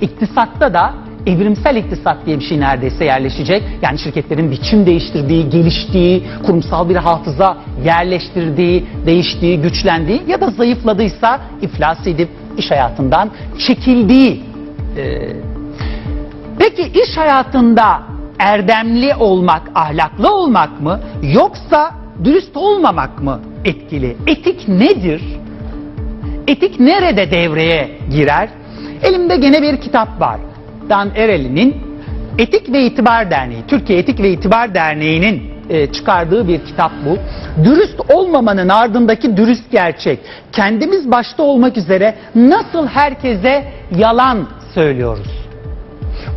İktisatta da evrimsel iktisat diye bir şey neredeyse yerleşecek. Yani şirketlerin biçim değiştirdiği, geliştiği, kurumsal bir hafıza yerleştirdiği, değiştiği, güçlendiği ya da zayıfladıysa iflas edip iş hayatından çekildiği. e, Peki iş hayatında erdemli olmak, ahlaklı olmak mı yoksa dürüst olmamak mı etkili? Etik nedir? Etik nerede devreye girer? Elimde gene bir kitap var. Dan Ereli'nin Etik ve İtibar Derneği, Türkiye Etik ve İtibar Derneği'nin e, çıkardığı bir kitap bu. Dürüst olmamanın ardındaki dürüst gerçek. Kendimiz başta olmak üzere nasıl herkese yalan söylüyoruz?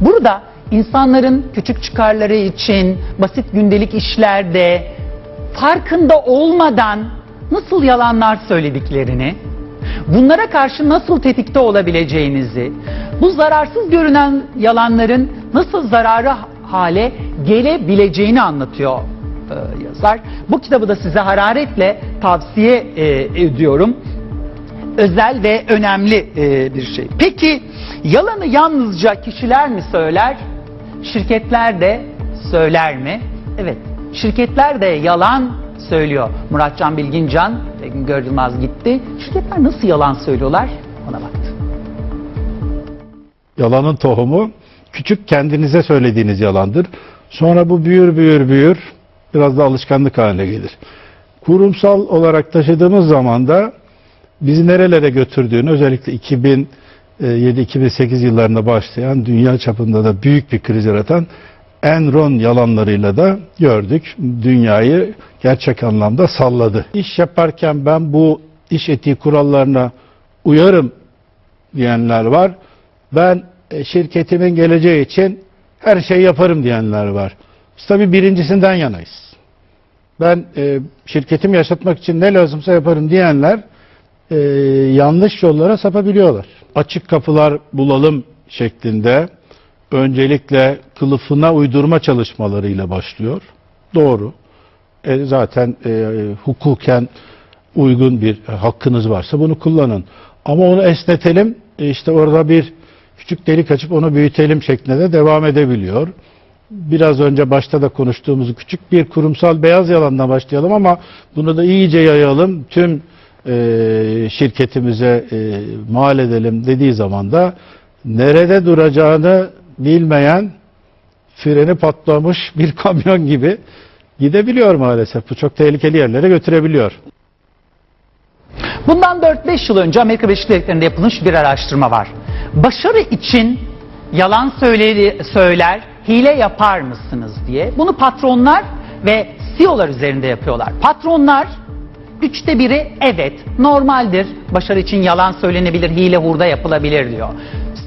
Burada insanların küçük çıkarları için basit gündelik işlerde farkında olmadan nasıl yalanlar söylediklerini, bunlara karşı nasıl tetikte olabileceğinizi, bu zararsız görünen yalanların nasıl zararı hale gelebileceğini anlatıyor e, yazar. Bu kitabı da size hararetle tavsiye e, ediyorum özel ve önemli e, bir şey. Peki yalanı yalnızca kişiler mi söyler, şirketler de söyler mi? Evet, şirketler de yalan söylüyor. Muratcan Bilgincan, Güngör Yılmaz gitti. Şirketler nasıl yalan söylüyorlar? Ona baktı. Yalanın tohumu küçük kendinize söylediğiniz yalandır. Sonra bu büyür büyür büyür biraz da alışkanlık haline gelir. Kurumsal olarak taşıdığımız zaman da bizi nerelere götürdüğünü özellikle 2007-2008 yıllarında başlayan dünya çapında da büyük bir kriz yaratan Enron yalanlarıyla da gördük. Dünyayı gerçek anlamda salladı. İş yaparken ben bu iş etiği kurallarına uyarım diyenler var. Ben e, şirketimin geleceği için her şeyi yaparım diyenler var. Biz tabii birincisinden yanayız. Ben e, şirketimi yaşatmak için ne lazımsa yaparım diyenler e, yanlış yollara sapabiliyorlar. Açık kapılar bulalım şeklinde öncelikle kılıfına uydurma çalışmalarıyla başlıyor. Doğru. E, zaten e, hukuken uygun bir hakkınız varsa bunu kullanın. Ama onu esnetelim. e, işte orada bir küçük delik açıp onu büyütelim şeklinde de devam edebiliyor. Biraz önce başta da konuştuğumuz küçük bir kurumsal beyaz yalandan başlayalım ama bunu da iyice yayalım. Tüm e, şirketimize e, mal edelim dediği zaman da nerede duracağını bilmeyen freni patlamış bir kamyon gibi gidebiliyor maalesef. Bu çok tehlikeli yerlere götürebiliyor. Bundan 4-5 yıl önce Amerika Birleşik Devletleri'nde yapılmış bir araştırma var. Başarı için yalan söyle, söyler, hile yapar mısınız diye. Bunu patronlar ve CEO'lar üzerinde yapıyorlar. Patronlar üçte biri evet normaldir, başarı için yalan söylenebilir, hile hurda yapılabilir diyor.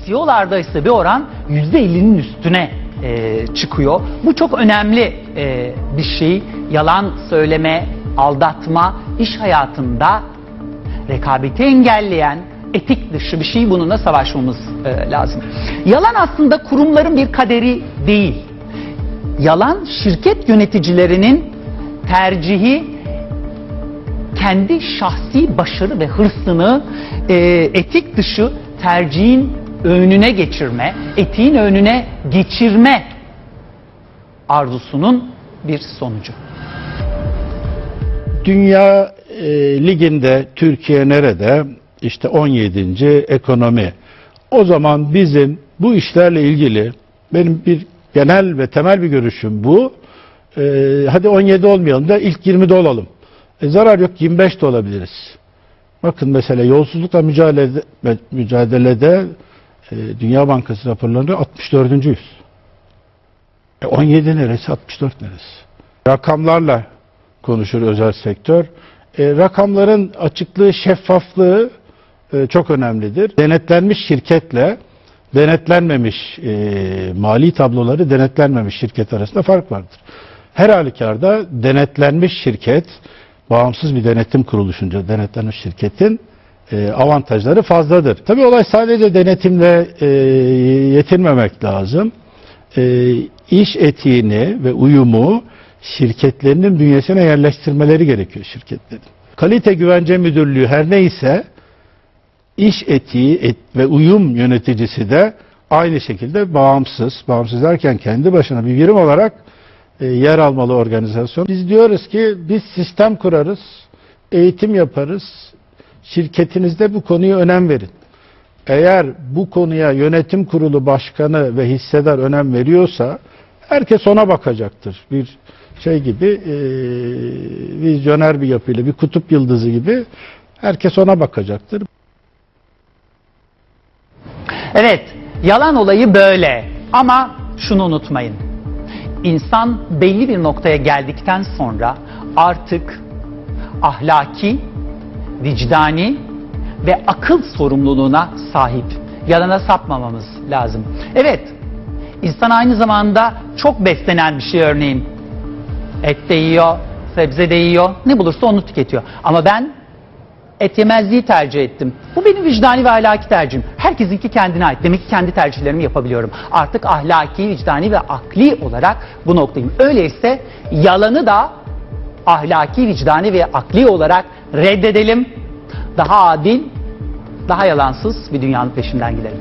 CEO'larda ise bir oran %50'nin üstüne e, çıkıyor. Bu çok önemli e, bir şey. Yalan söyleme, aldatma iş hayatında rekabeti engelleyen etik dışı bir şey bununla savaşmamız e, lazım. Yalan aslında kurumların bir kaderi değil. Yalan şirket yöneticilerinin tercihi kendi şahsi başarı ve hırsını e, etik dışı tercihin önüne geçirme, etiğin önüne geçirme arzusunun bir sonucu. Dünya e, liginde Türkiye nerede? İşte 17. ekonomi. O zaman bizim bu işlerle ilgili benim bir genel ve temel bir görüşüm bu. E, hadi 17 olmayalım da ilk 20'de olalım. E, zarar yok 25'te olabiliriz. Bakın mesela yolsuzlukla mücadelede, mücadelede e, Dünya Bankası raporlarında 64. E, 17 neresi 64 neresi? Rakamlarla konuşur özel sektör. E, rakamların açıklığı, şeffaflığı e, çok önemlidir. Denetlenmiş şirketle denetlenmemiş e, mali tabloları denetlenmemiş şirket arasında fark vardır. Her halükarda denetlenmiş şirket, bağımsız bir denetim kuruluşunca denetlenmiş şirketin e, avantajları fazladır. Tabii olay sadece denetimle e, yetinmemek lazım. E, iş etiğini ve uyumu şirketlerinin bünyesine yerleştirmeleri gerekiyor şirketlerin. Kalite Güvence Müdürlüğü her neyse iş etiği et ve uyum yöneticisi de aynı şekilde bağımsız, bağımsız derken kendi başına bir birim olarak yer almalı organizasyon. Biz diyoruz ki biz sistem kurarız, eğitim yaparız, şirketinizde bu konuya önem verin. Eğer bu konuya yönetim kurulu başkanı ve hissedar önem veriyorsa herkes ona bakacaktır. Bir şey gibi e, vizyoner bir yapıyla bir kutup yıldızı gibi herkes ona bakacaktır. Evet, yalan olayı böyle. Ama şunu unutmayın. İnsan belli bir noktaya geldikten sonra artık ahlaki, vicdani ve akıl sorumluluğuna sahip. Yalana sapmamamız lazım. Evet, insan aynı zamanda çok beslenen bir şey örneğin. Et de yiyor, sebze de yiyor, ne bulursa onu tüketiyor. Ama ben et yemezliği tercih ettim. Bu benim vicdani ve ahlaki tercihim. Herkesinki kendine ait. Demek ki kendi tercihlerimi yapabiliyorum. Artık ahlaki, vicdani ve akli olarak bu noktayım. Öyleyse yalanı da ahlaki, vicdani ve akli olarak reddedelim. Daha adil, daha yalansız bir dünyanın peşinden gidelim.